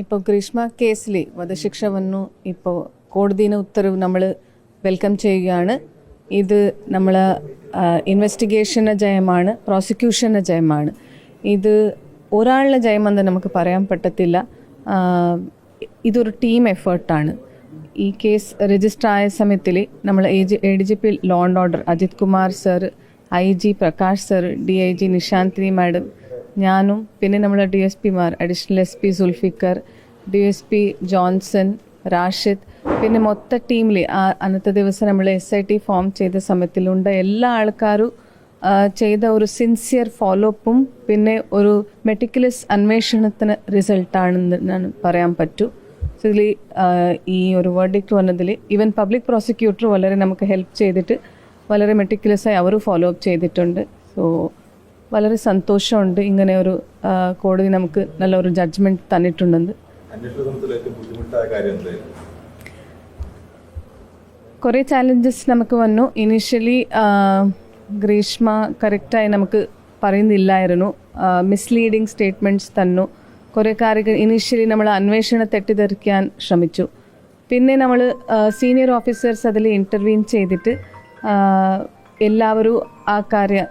ഇപ്പോൾ ഗ്രീഷ്മ കേസിൽ വധശിക്ഷ വന്നു ഇപ്പോൾ കോടതിയുടെ ഉത്തരവ് നമ്മൾ വെൽക്കം ചെയ്യുകയാണ്. ഇത് നമ്മൾ ഇൻവെസ്റ്റിഗേഷന്റെ ജയമാണ് പ്രോസിക്യൂഷന്റെ ജയമാണ്. ഇത് ഒരാളുടെ ജയമെന്ന് നമുക്ക് പറയാൻ പറ്റത്തില്ല. ഇതൊരു ടീം എഫേർട്ടാണ്. ഈ കേസ് രജിസ്റ്റർ ആയ സമയത്തിൽ നമ്മൾ A G A D G P law and order Ajith Kumar sir I G Prakash sir D I G Nishanthini madam ഞാനും പിന്നെ നമ്മുടെ ഡി എസ് പിമാർ additional S P Zulfiqar D S P Johnson Rashid പിന്നെ മൊത്ത ടീമിൽ ആ അന്നത്തെ ദിവസം നമ്മൾ എസ് ഐ ടി ഫോം ചെയ്ത സമയത്തിലുണ്ട്. എല്ലാ ആൾക്കാരും ചെയ്ത ഒരു സിൻസിയർ ഫോളോ അപ്പും പിന്നെ ഒരു മെറ്റിക്കുലസ് അന്വേഷണത്തിന് റിസൾട്ടാണെന്ന് ഞാൻ പറയാൻ പറ്റൂ. സോ ഇതിൽ ഈ ഒരു വേർഡിക്റ്റ് വന്നതിൽ ഈവൻ പബ്ലിക് പ്രോസിക്യൂട്ടർ വളരെ നമുക്ക് ഹെൽപ്പ് ചെയ്തിട്ട് വളരെ മെറ്റിക്കുലസ് ആയി അവർ ഫോളോ അപ്പ് ചെയ്തിട്ടുണ്ട്. സോ വളരെ സന്തോഷമുണ്ട് ഇങ്ങനെ ഒരു കോടതി നമുക്ക് നല്ല ഒരു ജഡ്ജ്മെന്റ് തന്നിട്ടുണ്ടെന്ന് കുറെ ചാലഞ്ചസ് നമുക്ക് വന്നു. ഇനീഷ്യലി ഗ്രീഷ്മ കറക്റ്റായി നമുക്ക് പറയുന്നില്ലായിരുന്നു. മിസ്ലീഡിങ് സ്റ്റേറ്റ്മെന്റ്സ് തന്നു. കുറേ കാര്യങ്ങൾ ഇനീഷ്യലി നമ്മൾ അന്വേഷണം തെറ്റിദ്ധരിക്കാൻ ശ്രമിച്ചു. പിന്നെ നമ്മൾ സീനിയർ ഓഫീസേഴ്സ് അതിൽ ഇന്റർവ്യൂ ചെയ്തിട്ട് എല്ലാവരും ആ കാര്യം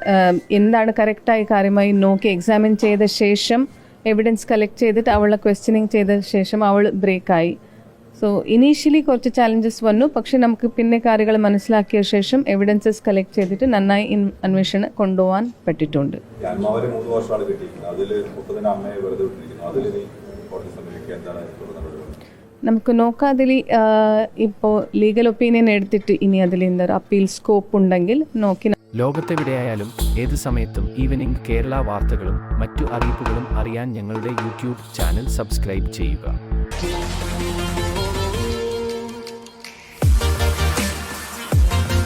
എന്താണ് കറക്റ്റായി കാര്യമായി നോക്കി എക്സാമിൻ ചെയ്ത ശേഷം എവിഡൻസ് കളക്ട് ചെയ്തിട്ട് അവളെ ക്വസ്റ്റ്യനിങ് ചെയ്ത ശേഷം അവൾ ബ്രേക്കായി സോ ഇനീഷ്യലി കുറച്ച് ചാലഞ്ചസ് വന്നു. പക്ഷെ നമുക്ക് പിന്നെ കാര്യങ്ങൾ മനസ്സിലാക്കിയ ശേഷം എവിഡൻസസ് കളക്ട് ചെയ്തിട്ട് നന്നായി അന്വേഷണം കൊണ്ടുപോകാൻ പറ്റിയിട്ടുണ്ട്. അതിൽ നമുക്ക് നോക്കാം അതിൽ ഇപ്പോൾ ലീഗൽ ഒപ്പീനിയൻ എടുത്തിട്ട് ഇനി അതിൽ എന്താ അപ്പീൽ സ്കോപ്പ് ഉണ്ടെങ്കിൽ നോക്കി ലോകത്തെവിടെയായാലും ഏത് സമയത്തും ഈവനിംഗ് കേരള വാർത്തകളും മറ്റു അറിയിപ്പുകളും അറിയാൻ ഞങ്ങളുടെ യൂട്യൂബ് ചാനൽ സബ്സ്ക്രൈബ് ചെയ്യുക.